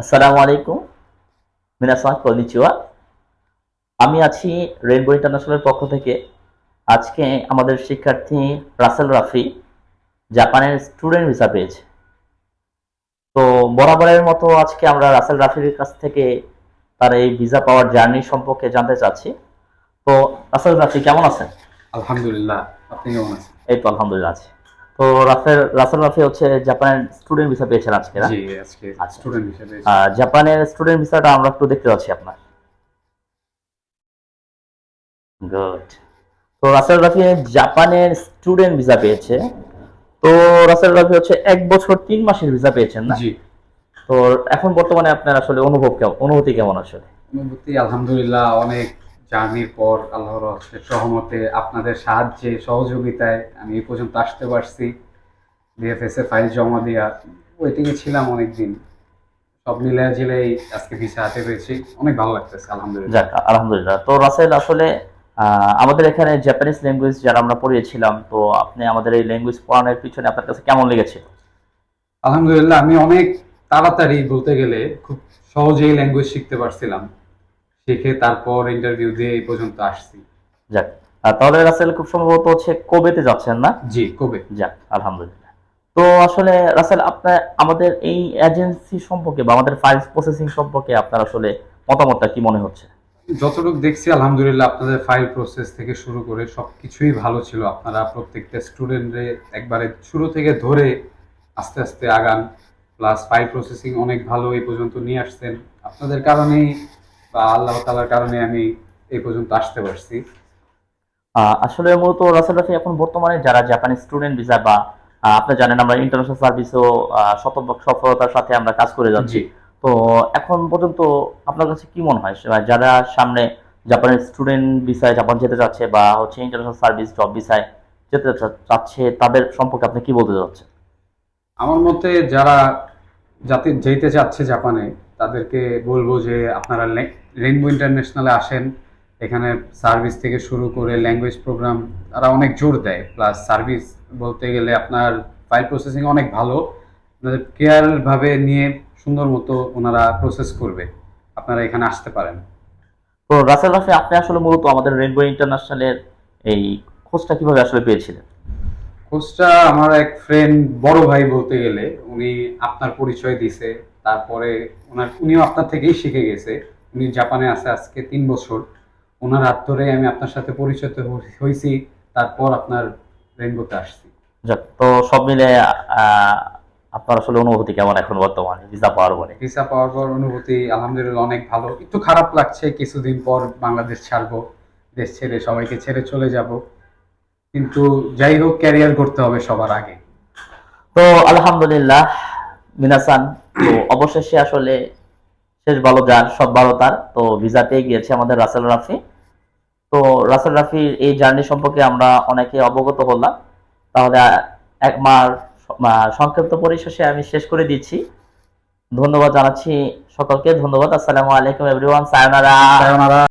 আসসালামু আলাইকুম। মিনাসান কনিচিওয়া। আমি আছি রেইনবো ইন্টারন্যাশনালের পক্ষ থেকে। আজকে আমাদের শিক্ষার্থী রাসেল রাফি জাপানের স্টুডেন্ট ভিসা পেয়েছে। তো বরাবরের মতো আজকে আমরা রাসেল রাফির কাছ থেকে তার এই ভিসা পাওয়ার জার্নি সম্পর্কে জানতে চাচ্ছি। তো রাসেল রাফি কেমন আছেন? আলহামদুলিল্লাহ আপনি কেমন আছেন? এই তো আলহামদুলিল্লাহ আছি। তো রাফেল রাসেল রাফি হচ্ছে জাপানের স্টুডেন্ট ভিসা পেয়েছেন আজকে না? জি আজকে। স্টুডেন্ট হিসেবে আহ, জাপানের স্টুডেন্ট ভিসাটা আমরা একটু দেখতে পাচ্ছি আপনার। গুড তো রাসেল রাফি জাপানের স্টুডেন্ট ভিসা পেয়েছে। তো রাসেল রাফি হচ্ছে এক বছর তিন মাসের ভিসা পেয়েছেন না? জি। তো এখন বর্তমানে আপনার আসলে অনুভব কেমন অনুভূতি কেমন আসলে? অনুভূতি আলহামদুলিল্লাহ অনেক জার্নির পর আল্লাহর সহমতে আপনাদের সাহায্যে সহযোগিতায় আমি এই পর্যন্ত আসতে পারছি। বিএফএস এ ফাইল জমা দেওয়া ওয়েটিংয়ে ছিলাম অনেকদিন। সব মিলে ঝিলেই আজকে ভিসা হাতে পেয়েছি। অনেক ভালো লাগতেছে আলহামদুলিল্লাহ। আলহামদুলিল্লাহ। তো রাসেল আসলে আহ, আমাদের এখানে জাপানিজ ল্যাঙ্গুয়েজ যারা আমরা পড়িয়েছিলাম তো আপনি আমাদের এই ল্যাঙ্গুয়েজ পড়ানোর পিছনে আপনার কাছে কেমন লেগেছে? আলহামদুলিল্লাহ আমি অনেক তাড়াতাড়ি বলতে গেলে খুব সহজেই ল্যাঙ্গুয়েজ শিখতে পারছিলাম। শিখে তারপর ইন্টারভিউ দিয়ে এই পর্যন্ত আসছি। যাক তাহলে রাসেল খুব সম্ভবত হচ্ছে কোবেতে যাচ্ছেন না? জি কবে। যাক আলহামদুলিল্লাহ। তো আসলে রাসেল আপনার আমাদের এই এজেন্সি সম্পর্কে বা আমাদের ফাইলস প্রসেসিং সম্পর্কে আপনার আসলে মতামতটা কি মনে হচ্ছে? যতটুকু দেখছি আলহামদুলিল্লাহ আপনাদের ফাইল প্রসেস থেকে শুরু করে সবকিছুই ভালো ছিল। আপনারা প্রত্যেকটা স্টুডেন্টরে একবারে শুরু থেকে ধরে আস্তে আস্তে আগান। প্লাস ফাইল প্রসেসিং অনেক ভালো এই পর্যন্ত নিয়ে আসছেন। আপনাদের কারণেই বা আল্লাহ তালার কারণে আমি এই পর্যন্ত আসতে পারছি। আসলে মূলত রাসেল রাফি এখন বর্তমানে যারা জাপানি স্টুডেন্ট ভিসা বা আপনি জানেন আমরা ইন্টারন্যাশনাল সার্ভিসও শতভাগ সফলতার সাথে আমরা কাজ করে যাচ্ছি। তো এখন পর্যন্ত আপনার কাছে কি মনে হয়? যারা সামনে জাপানের স্টুডেন্ট ভিসায় জাপান যেতে চাচ্ছে বা হচ্ছে ইন্টারন্যাশনাল সার্ভিস জব ভিসায় যেতে চাচ্ছে তাদের সম্পর্কে আপনি কি বলতে চাচ্ছেন? আমার মতে যারা যাতে যেতে চাচ্ছে জাপানে তাদেরকে বলব যে আপনারা রেনবো ইন্টারন্যাশনালে আসেন। এখানে সার্ভিস থেকে শুরু করে ল্যাঙ্গুয়েজ প্রোগ্রাম তারা অনেক জোর দেয়। প্লাস সার্ভিস বলতে গেলে আপনার ফাইল প্রসেসিং অনেক ভালো। আপনাদের কেয়ারভাবে নিয়ে সুন্দর মতো ওনারা প্রসেস করবে। আপনারা এখানে আসতে পারেন। তো রাসেল রাফি আপনি আসলে মূলত আমাদের রেনবো ইন্টারন্যাশনালের এই খোঁজটা কীভাবে আসলে পেয়েছিলেন? কোচটা আমার এক ফ্রেন্ড বড় ভাই বলতে গেলে উনি আপনার পরিচয় দিছে। তারপরে ওনার উনিও আপনার থেকেই শিখে গেছে। উনি জাপানে আছে আজকে তিন বছর। ওনার হাত ধরে আমি আপনার সাথে পরিচিত হয়েছি তারপর আপনার রেনবোতে আসছি। যাক তো সব মিলে আপনার আসলে অনুভূতি কেমন এখন বর্তমানে ভিসা পাওয়ার পরে? ভিসা পাওয়ার পর অনুভূতি আলহামদুলিল্লাহ অনেক ভালো। একটু খারাপ লাগছে কিছুদিন পর বাংলাদেশ ছাড়বো দেশ ছেড়ে সবাইকে ছেড়ে চলে যাব। কিন্তু যাই হোক ক্যারিয়ার করতে হবে সবার আগে। তো আলহামদুলিল্লাহ মিনাসান তো অবশেষে আসলে শেষ ভালো যার, সব ভালো তার। তো ভিসা পেয়ে গিয়েছে আমাদের রাসেল রাফি। তো রাসেল রাফির এই জার্নি সম্পর্কে আমরা অনেকে অবগত হলাম। তাহলে এক মার সংক্ষিপ্ত পরিশেষে আমি শেষ করে দিচ্ছি। ধন্যবাদ জানাচ্ছি সকলকে। ধন্যবাদ। আসসালামু আলাইকুম এভরিওয়ান সায়নারা